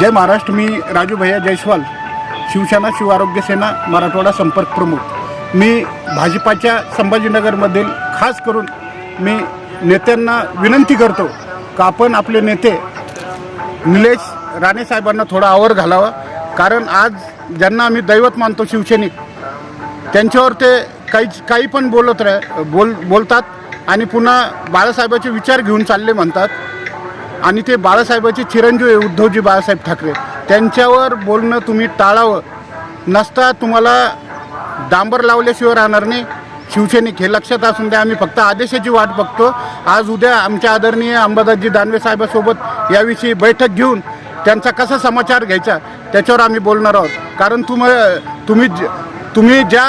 जय महाराष्ट्र मी राजू भैया जयस्वाल शिवसेना शिव आरोग्य सेना मराठवाडा संपर्क प्रमुख. मी भाजपाच्या संभाजीनगरमधील खास करून मी नेत्यांना विनंती करतो का आपण आपले नेते निलेश राणे साहेबांना थोडा आवर घालावा. कारण आज ज्यांना आम्ही दैवत मानतो शिवसैनिक त्यांच्यावर ते काही काही पण बोलत राह बोल बोलतात आणि पुन्हा बाळासाहेबाचे विचार घेऊन चालले म्हणतात. आणि ते बाळासाहेबाचे चिरंजीव आहे उद्धवजी बाळासाहेब ठाकरे. त्यांच्यावर बोलणं तुम्ही टाळावं. नसता तुम्हाला डांबर लावल्याशिवाय राहणार नाही. शिवसैनिक हे लक्षात असून द्या आम्ही फक्त आदेशाची वाट बघतो. आज उद्या आमच्या आदरणीय अंबादासजी दानवे साहेबासोबत याविषयी बैठक घेऊन त्यांचा कसा समाचार घ्यायचा त्याच्यावर आम्ही बोलणार आहोत. कारण तुम तुम्ही तुम्ही ज्या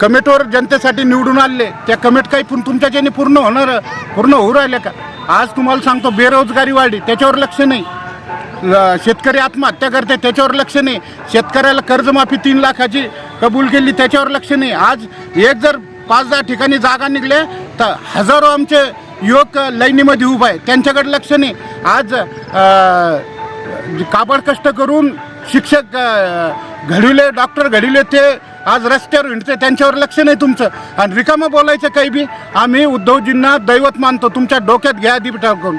कमिटीवर जनतेसाठी निवडून आले त्या कमिट काही पण तुमच्याच्याने पूर्ण होणार पूर्ण होऊ राहिल्या का? आज तुम्हाला सांगतो बेरोजगारी वाढली त्याच्यावर लक्ष नाही. शेतकरी आत्महत्या करते त्याच्यावर लक्ष नाही. शेतकऱ्याला कर्जमाफी तीन लाखाची कबूल केली त्याच्यावर लक्ष नाही. आज एक जर पाच दहा ठिकाणी जागा निघले तर हजारो आमचे युवक लाईनीमध्ये उभा आहे त्यांच्याकडे लक्ष नाही. आज काबड कष्ट करून शिक्षक घडविले डॉक्टर घडविले ते आज रस्त्यावर हिंडते त्यांच्यावर लक्ष नाही तुमचं. आणि रिकामं बोलायचं काही बी आम्ही उद्धवजींना दैवत मानतो. तुमच्या डोक्यात घ्या आधी टाकून.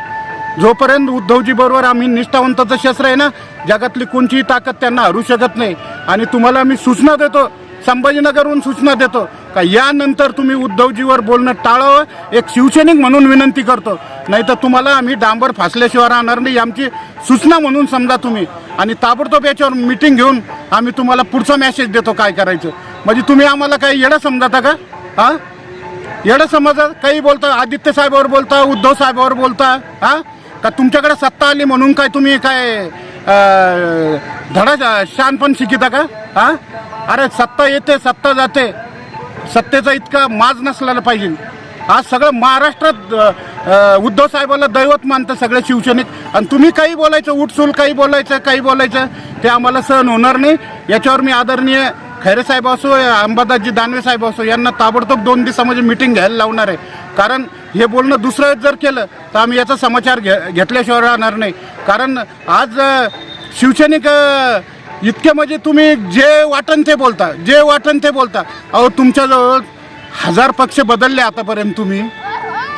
जोपर्यंत उद्धवजी बरोबर आम्ही निष्ठावंताचं शस्त्र आहे ना जगातली कोणतीही ताकद त्यांना हरू शकत नाही. आणि तुम्हाला मी सूचना देतो संभाजीनगरहून सूचना देतो का यानंतर तुम्ही उद्धवजीवर बोलणं टाळावं? एक शिवसैनिक म्हणून विनंती करतो. नाही तर तुम्हाला आम्ही डांबर फासल्याशिवाय राहणार नाही आमची सूचना म्हणून समजा तुम्ही. आणि ताबडतोब याच्यावर मिटिंग घेऊन आम्ही तुम्हाला पुढचा मेसेज देतो काय करायचं. म्हणजे तुम्ही आम्हाला काही येडं समजाता का? हां? येडं समजा काही बोलता आदित्य साहेबावर बोलता उद्धव साहेबावर बोलता हा? का तुमच्याकडे सत्ता आली म्हणून काय तुम्ही काय धडा शान पण शिकिता का? हा? अरे सत्ता येते सत्ता जाते. सत्तेचा इतका माज नसलेला पाहिजे. आज सगळं महाराष्ट्रात उद्धव साहेबाला दैवत मानतं सगळे शिवसेनेत आणि तुम्ही काही बोलायचं उठसूल काही बोलायचं काही बोलायचं ते आम्हाला सहन होणार नाही. याच्यावर मी आदरणीय खैरे साहेब असो अंबादाजी अंबादासजी दानवे साहेब असो यांना ताबडतोब दोन दिवसामध्ये मिटिंग घ्यायला लावणार आहे. कारण हे बोलणं दुसरं जर केलं तर आम्ही याचा समाचार घे घेतल्याशिवाय राहणार नाही. कारण आज शिवसैनिक इतके म्हणजे तुम्ही जे वाटन ते बोलता जे वाटन ते बोलता. अहो तुमच्याजवळ हजार पक्ष बदलले आतापर्यंत तुम्ही.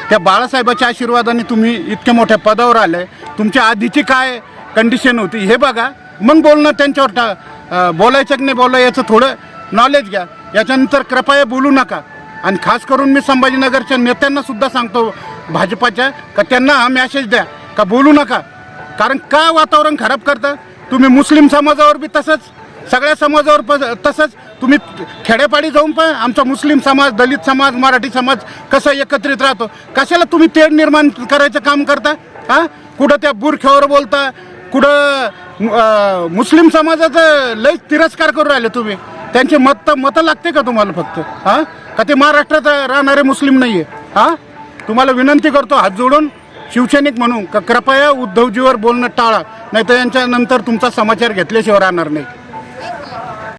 त्या बाळासाहेबाच्या आशीर्वादाने तुम्ही इतक्या मोठ्या पदावर आले. तुमच्या आधीची काय कंडिशन होती हे बघा. मग बोलणं त्यांच्यावर टा बोलायचं की नाही बोलायचं याचं थोडं नॉलेज घ्या. याच्यानंतर कृपया बोलू नका. आणि खास करून मी संभाजीनगरच्या नेत्यांना सुद्धा सांगतो भाजपाच्या का त्यांना हा मॅसेज द्या. का बोलू नका. कारण का वातावरण खराब करतं? तुम्ही मुस्लिम समाजावर बी तसंच सगळ्या समाजावर प तसंच तुम्ही खेड्यापाडी जाऊन पण आमचा मुस्लिम समाज दलित समाज मराठी समाज कसा एकत्रित राहतो. कशाला तुम्ही तेढ निर्माण करायचं काम करता? हां? कुठं त्या बुरख्यावर बोलता? कुठं मुस्लिम समाजाचं लय तिरस्कार करू राहिले तुम्ही. त्यांचे मत मतं लागते का तुम्हाला फक्त? हां? का ते महाराष्ट्रात राहणारे मुस्लिम नाही आहे हां? तुम्हाला विनंती करतो हात जोडून शिवसैनिक म्हणून कृपया उद्धवजीवर बोलणं टाळा नाही तर यांच्यानंतर तुमचा समाचार घेतल्याशिवाय राहणार नाही.